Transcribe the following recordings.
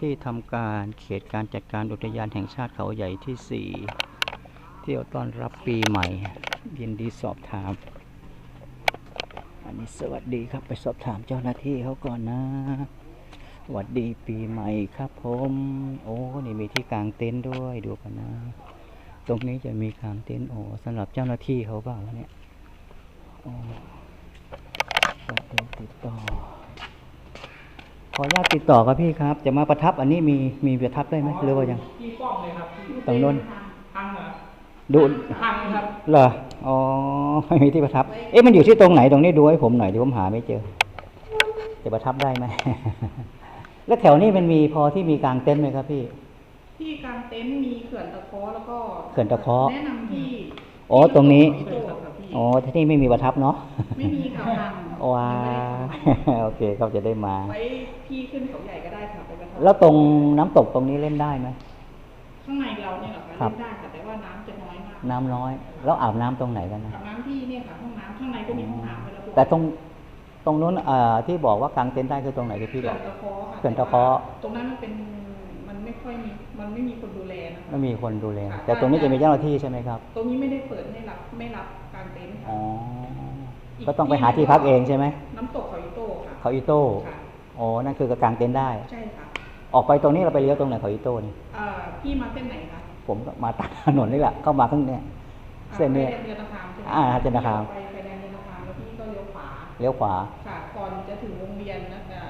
ที่ทำการเขตการจัดการอุทยานแห่งชาติเขาใหญ่ที่สี่เที่ยวต้อนรับปีใหม่ ยินดีสอบถาม อันนี้สวัสดีครับไปสอบถามเจ้าหน้าที่เขาก่อนนะสวัสดีปีใหม่ครับผม โอ้นี่มีที่กางเต็นท์ด้วยดูกันนะ ตรงนี้จะมีกางเต็นท์โอ้สำหรับเจ้าหน้าที่เขาเปล่าเนี่ยโอ้ติดต่อ ออนุญาตติดต่อครับพี่ครับ จะมาประทับอันนี้มีมีประทับได้ไหมหรือว่ายังที่กล้องเลยครับที่ตรงโน้นพังเหรอดูพังครับเหรออ๋อไม่มีที่ประทับ เอ๊ะมันอยู่ที่ตรงไหนตรงนี้ดูให้ผมหน่อยเดี๋ยวผมหาไม่เจอ จะประทับได้ไหมแล้วแถวนี้มันมีพอที่มีกางเต็นท์ไหมครับพี่ ที่กลางเต็นท์มีเขื่อนตะเคอแล้วก็เขื่อนตะเคาะแนะนำที่อ๋อตรงนี้ที่โตครับพี่ อ๋อที่นี่ไม่มีประทับเนาะไม่มีค่ะพังว้าโอเคเขาจะได้มาไว้พี่ขึ้นเขาใหญ่ก็ได้ค่ะไปกระทบแล้วตรงน้ำตกตรงนี้เล่นได้ไหมข้างในเราเนี่ยเหรอคะครับเล่นได้ค่ะแต่ว่าน้ำจะน้อยมากน้ำน้อย แล้วอาบน้ำตรงไหนกันนะอาบน้ำที่เนี่ยค่ะห้องน้ำข้างในก็มีห้องน้ำไปแล้วแต่ตรงตรงนู้นเอ่อที่บอกว่ากางเต็นท์ได้คือตรงไหนที่พี่เขื่บออนกตะเคอค่ะเขื่อนตะเคาะตรงนั้นมันเป็นมัน ไม่ค่อยมีมันไม่มีคนดูแลนะคะไม่มีคนดูแล แต่ตรงนี้จะมีเจ้าหน้าที่ใช่ไหมครับ ตรงนี้ไม่ได้เปิดให้รับไม่รับกางเต็นท์ค่ะอ๋อ ก็ต้องไปหาที่พักเองใช่ไหม น้ำตกเขาอิโต้ค่ะ เขาอีโต้ค่ะอ๋อ นั่นคือกางเต็นท์ได้ ใช่ค่ะ ออกไปตรงนี้เราไปเลี้ยวตรงไหนเขาอีโต้นี่เอ่อพี่มาเส้นไหนคะ ผมก็มาตามถนนนี่แหละ เข้ามาข้างเนี้ยเส้นเนี้ยไฟแดงเดือนละคามใช่ไหมอ่าเดือนละคามไปไฟแดงเดือนละคามแล้วพี่ก็เลี้ยวขวา เลี้ยวขวา ค่ะ ก่อนจะถึงวงเวียนนะจะ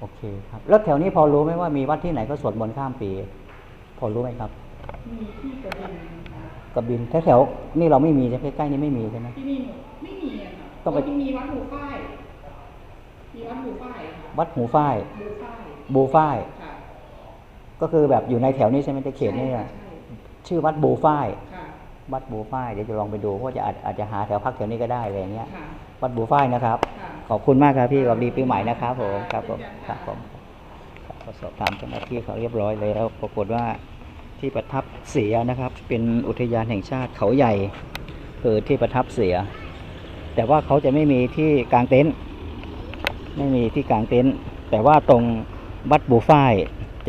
โอเคครับ แล้วแถวนี้พอรู้ไหมว่ามีวัดที่ไหนก็สวดมนต์ข้ามปี พอรู้ไหมครับ มีที่กระบินค่ะกระบินแถวแถวๆนี่เราไม่มีใช่ไหมใกล้ๆนี่ไม่มีใช่ไหมที่นี่ไม่มีอะค่ะต้องไปที่มีวัดหูฝ้ายมีวัดหูฝ้ายค่ะวัดหูฝ้ายหูฝ้ายบูฝ้ายค่ะก็คือแบบอยู่ในแถวนี้ใช่ไหมในเขตนี่ใช่อะค่ะใช่ชื่อวัดบูฝ้ายค่ะวัดบูฝ้ายเดี๋ยวจะลองไปดูเพราะว่าจะอาจอาจจะหาแถวพักแถวนี้ก็ได้อะไรอย่างเงี้ยค่ะวัดบูฝ้ายนะครับค่ะ ขอบคุณมากครับพี่สวัสดีปีใหม่นะครับผมครับผมครับผมครับก็สอบถามเจ้าหน้าที่เขาเรียบร้อยแล้วปรากฏว่าที่ประทับเสียนะครับ เป็นอุทยานแห่งชาติเขาใหญ่คือที่ประทับเสีย แต่ว่าเขาจะไม่มีที่กางเต็นท์ไม่มีที่กางเต็นท์แต่ว่าตรงวัดบูฝ้าย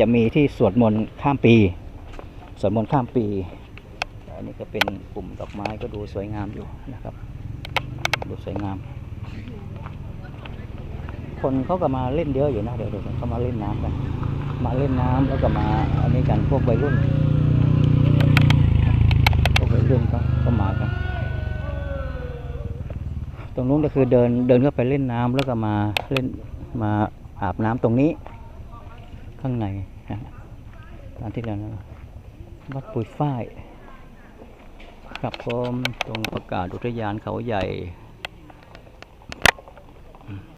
จะมีที่สวดมนต์ข้ามปี สวดมนต์ข้ามปีอันนี้ก็เป็นกลุ่มดอกไม้ก็ดูสวยงามอยู่นะครับ ดูสวยงาม คนเขาก็มาเล่นเยอะอยู่นะเดี๋ยวเดี๋ยวเขามาเล่นน้ำกัน มาเล่นน้ำแล้วก็มาอันนี้กันพวกวัยรุ่นพวกวัยรุ่นก็ก็มากัน ตรงนู้นก็คือเดินเดินเข้าไปเล่นน้ำแล้วก็มาเล่นมาอาบน้ำตรงนี้ ข้างในนะตามที่เรานะวัดปุยฝ้ายครับผมตรงประกาศอุทยานเขาใหญ่